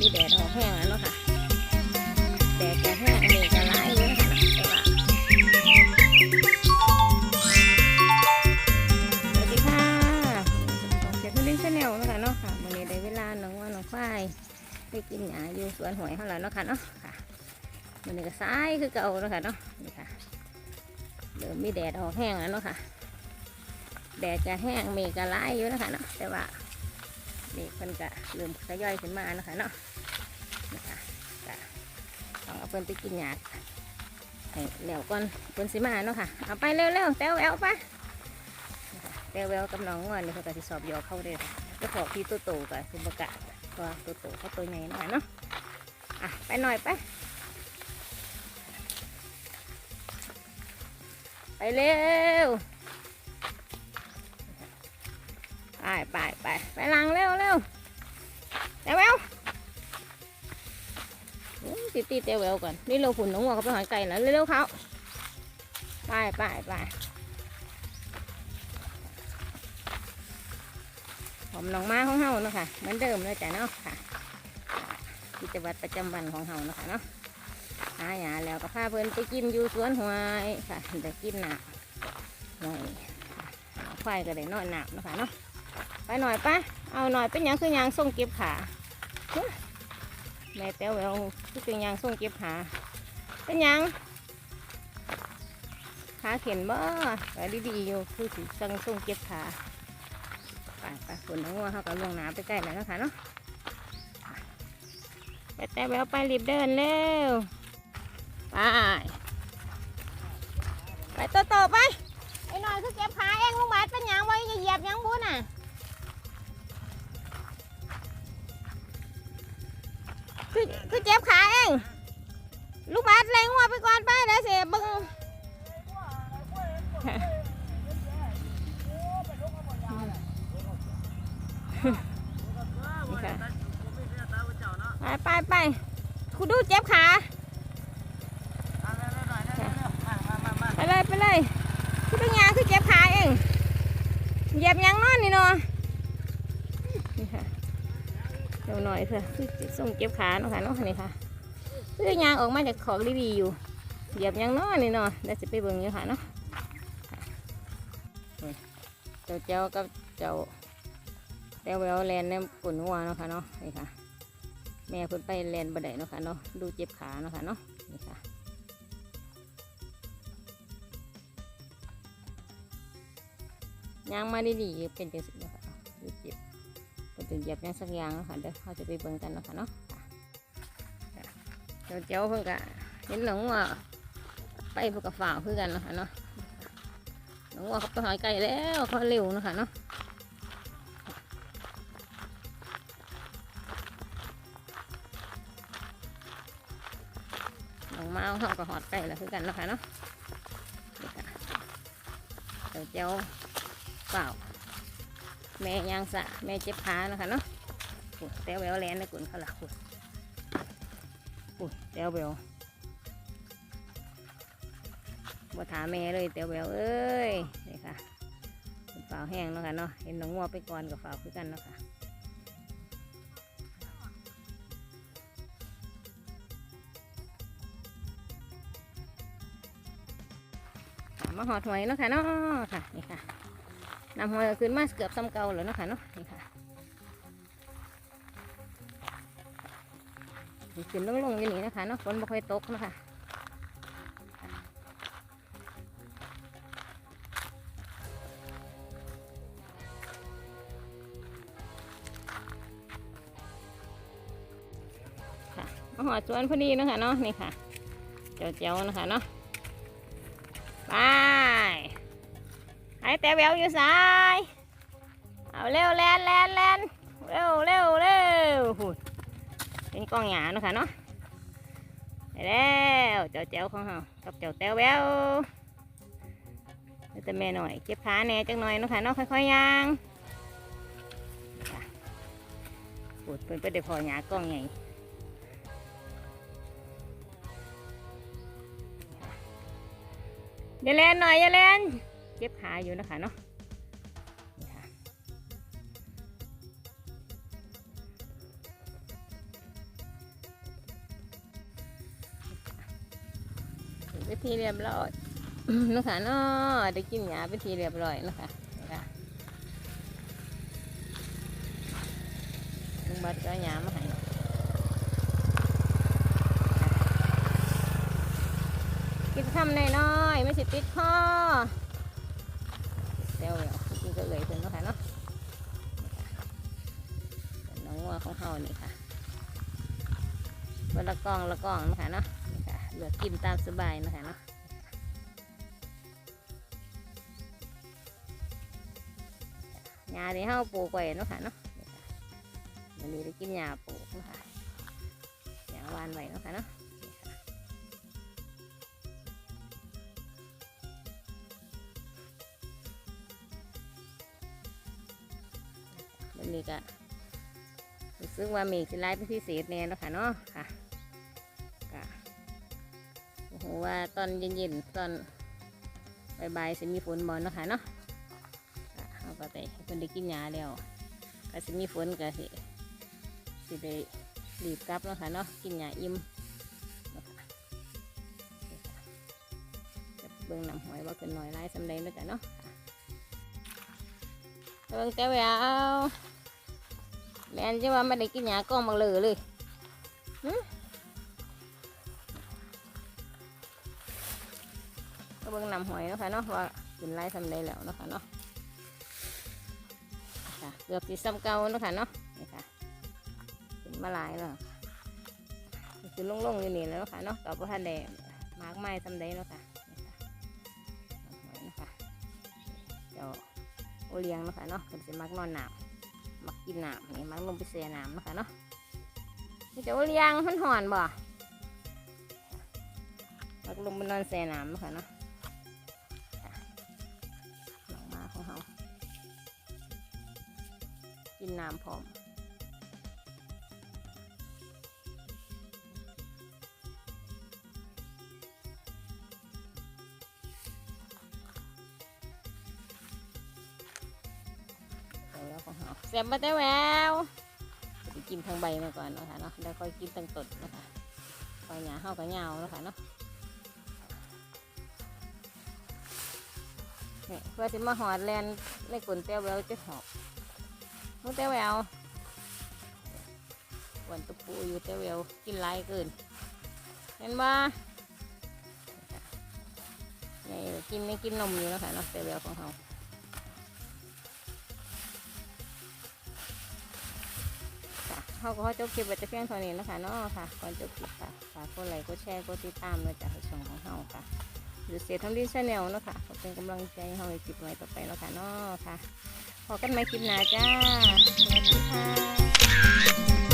มีแดดออกแห้งแล้วเนาะค่ะแดดจะแห้งเมฆจะร้ายอยู่นะคะแต่ว่าสวัสดีค่ะของเสียทุลินชาแนลนะคะเนาะค่ะวันนี้ได้เวลาน้องว่าน้องฝ้ายไปกินหญ้าอยู่สวนหวยเขาแล้วเนาะค่ะเนาะค่ะวันนี้ก็ซ้ายคือเก่าเนาะค่ะเนาะนี่ค่ะเริ่มมีแดดออกแห้งแล้วเนาะค่ะแดดจะแห้งเมฆจะร้ายอยู่นะคะเนาะแต่ว่า เมฆมันก็เริ่มทยอยขึ้นมานะคะเนาะนะคะก็ต้องเอาเพิ่นไปกินหยาดให้แล้วก่อนเพิ่นสิมาเนาะค่ะเอาไปเร็วๆแต้วแอวปะแต้วแอวกับน้องงอนนี่เขาก็สิสอบยอเข้าเด้อเจ้าของที่ตัวโตกับสิบกะเพราะว่าตัวโตเขาตัวใหญ่นะคะเนาะอะไปหน่อยไปไปเร็ว ไปไปไปไปลังเร็วเร็วเตวเววอื้อติดตีเตวเววก่อนนี่เราฝุ่นน้องวัวเขาไปหอยไก่แล้วเร็วเขาไปไปไปผมน้องม้าของเฮาเนาะค่ะเหมือนเดิมเลยจ้ะเนาะค่ะกิจวัตรประจำวันของเฮาเนาะค่ะเนาะหาหยาแล้วก็พาเพื่อนไปกินอยู่สวนหวยค่ะได้กินหนักหน่อยควายก็ได้นอนหนักนาะคะเนาะ ไปหน่อยปะเอาหน่อยเป็นยังคือยังส่งเก็บขาแม่แต้วแววคือเป็นยังส่งเก็บขาเป็นยังขาเข็นบ่แต่ดีๆอยู่คือสิสั่งส่งเก็บขาไปไปฝนน้องวัวเขาก็ลงน้ำไปใกล้แล้วเนะคะเนาะไปแต้วแววไปรีบเดินเร็วไปไปโตโตๆไปไอ้หน่อยคือเก็บขาเองลุงบาทเป็นยังไว้เหยียบยังบุญน่ะ คือคือเจ็บขาเอง ลูกบาสแรงหัวไปก่อนไปเดี๋ยวเสียบึงไปไปไปคุณดูเจ็บขาไปเลยไปเลยคุณดูยางคือเจ็บขาเองเหยียบยางนอนนี่เนาะ เดี๋ยวหน่อยเพื่อคือส่งเก็บขาเนาะค่ะเนาะนี่ค่ะคือยางออกมาจากของดีๆอยู่เหยียบยางน้อยนี่เนาะเดี๋ยวจะไปเบิ่งอยู่ค่ะเนาะเจ้าเจ้ากับเจ้าแต้วแววแลนในกุนวัวเนาะค่ะเนาะนี่ค่ะ แม่เพิ่นไปแลนบันไดเนาะค่ะเนาะดูเจ็บขาเนาะค่ะเนาะนี่ค่ะยางมาดีๆเป็นจังสิเนาะค่ะดูเจ็บ จะเหยียบยังสักอย่างนะค่ะเดี๋ยวเขาจะไปเบิ่งกันนะคะเนาะเจ้าเจ้าเพิ่งกะเห็นหนงว่าไปพวกกับฝ่าวคือกันนะคะเนาะหนงว่าเขาไปหอยไก่แล้วเขาเร็วนะคะเนาะหนงมาเขาก็หอดไก่แล้วคือกันนะคะเนาะเจ้าเจ้าฝ่า แม่ยางสะแม่เจ็บขานะคะเนาะปุ่นแต้วแววแลนนะกุนเขาละปุ่นปุ่นแต้วแววบ่ถามแม่เลยแต้วแววเอ้ยนี่ค่ะเป็นฝ่าแห้งนะค่ะเนาะเห็นน้องงัวไปก่อนกับฝาคือกันเนาะค่ะมาหอดหวยเนาะค่ะเนาะค่ะนี่ค่ะ นำหอยขึ้นมาเกือบซ้ำเก่าแล้วเนาะค่ะเนาะนี่ค่ะขึ้นลงลงๆอยู่นี่นะคะเนาะฝนบ่ค่อยตกนะคะค่ะมาหอดสวนพอดีนะคะเนาะนี่ค่ะเจ้าเจ้าๆนะคะเนาะไป ไอ้แต่แววอยู่ซ้ายเอาเร็วแลนแลนแลนเร็วเร็วเร็วหุ่นเป็นกล้องหยาเนาะค่ะเนาะไปแล้วเจ้าเจ้าของเรากับเจ้าแต้วแววแต่แม่หน่อยเจ็บขาแน่จังหน่อยเนาะค่ะเนาะค่อยๆย่างปวดเป็นไปได้พอหยากล้องใหญ่อย่าแลนหน่อยอย่าแลน เก็บขายอยู่นะคะเนาะวิธีเรียบร้อยนะคะเนาะได้กินหยาวิธีเรียบร้อยนะคะลุงบัดก็หยามาให้กินข้คำน้อยๆไม่สิติดข้อ เดี๋ยวเอากินก็เลยเพิ่นเนาะค่ะเนาะนี่ค่ะน้องวัวของเฮานี่ค่ะวันละก่องละก่องนะคะเนาะนี่ค่ะเลือกินตามสบายนะคะเนาะหญ้าที่เฮาปลูกไว้นะคะเนาะวันนี้ได้กินหญ้าปลูกนะคะหญ้าวานไว้นะคะเนาะ นี้ก็รู้สึกว่าเมฆสิไล่เป็นพิเศษแน่เนาะค่ะเนาะค่ะก็โอ้โหว่าตอนเย็นๆตอนบ่ายๆสิมีฝนบอลนาะค่ะเนาะค่ะเขาก็ได้ให้เพิ่นได้กินยาแล้วก็สิมีฝนก็สิสิได้รีบกลับแล้วค่ะเนาะกินยาอิ่มเนาะค่ะนี่ค่ะจะเบิ่งนำหอยว่าเป็นหน่อยร้ายสำเร็จแล้วกันเนาะเบิ่งแต่แวว แม่นจะว่าไม่ได้กินยากล้องบังเลยเลยก็เบิ่งนำหอยนะคะเนาะว่าเป็นไรสำเร็จแล้วนะคะเนาะค่ะเกือบสีซ้ำเก่านะคะเนาะนี่ค่ะเป็นมาหลายแล้วคือล่งๆอยู่นี่แล้วนะค่ะเนาะกับพระท่านแดงมากไม้ซ้ำใดเนาะค่ะนี่ค่ะเอาไว้เนาะค่ะเดี๋ยวโอเลี้ยงนะคะเนาะเป็นสิมักนอนหนาว มักกินน้ำนี่มักลงไปเสียน้ำนะคะเนาะนี่จะโอเลี้ยงมันหอนบ่มักลงไปนอนเสียน้ำนะคะเนาะค่ะหลังมาของเขากินน้ำพร้อม เสียบมาแต่แววไปกินทางใบมาก่อนนะคะเนาะแล้วค่อยกินทางต้นนะคะคอยหยาเข้ากับเหงานะคะเนาะนี่เพื่อจะมาหอดแลนในกลนเต้าแววจะหอบมุเตเวลวันตุปูอยู่เตเวลกินหลายเกิน เห็นบ่นี่กินไม่กินนมอยู่แล้วค่ะเนาะเตเวลของเขา เขาก็จบคลิปไว้แต่เพียงเท่านี้นะคะเนาะค่ะ ก่อนจบคลิปค่ะฝากกดไลค์กดแชร์กดติดตามเลยจากช่องของเขาค่ะหรือเสียทำดีชาแนลเนาะค่ะขอเป็นกำลังใจให้เราในคลิปใหม่ต่อไปเนาะค่ะเนาะค่ะพอกันใหม่คลิปหน้าจ้าสวัสดีค่ะ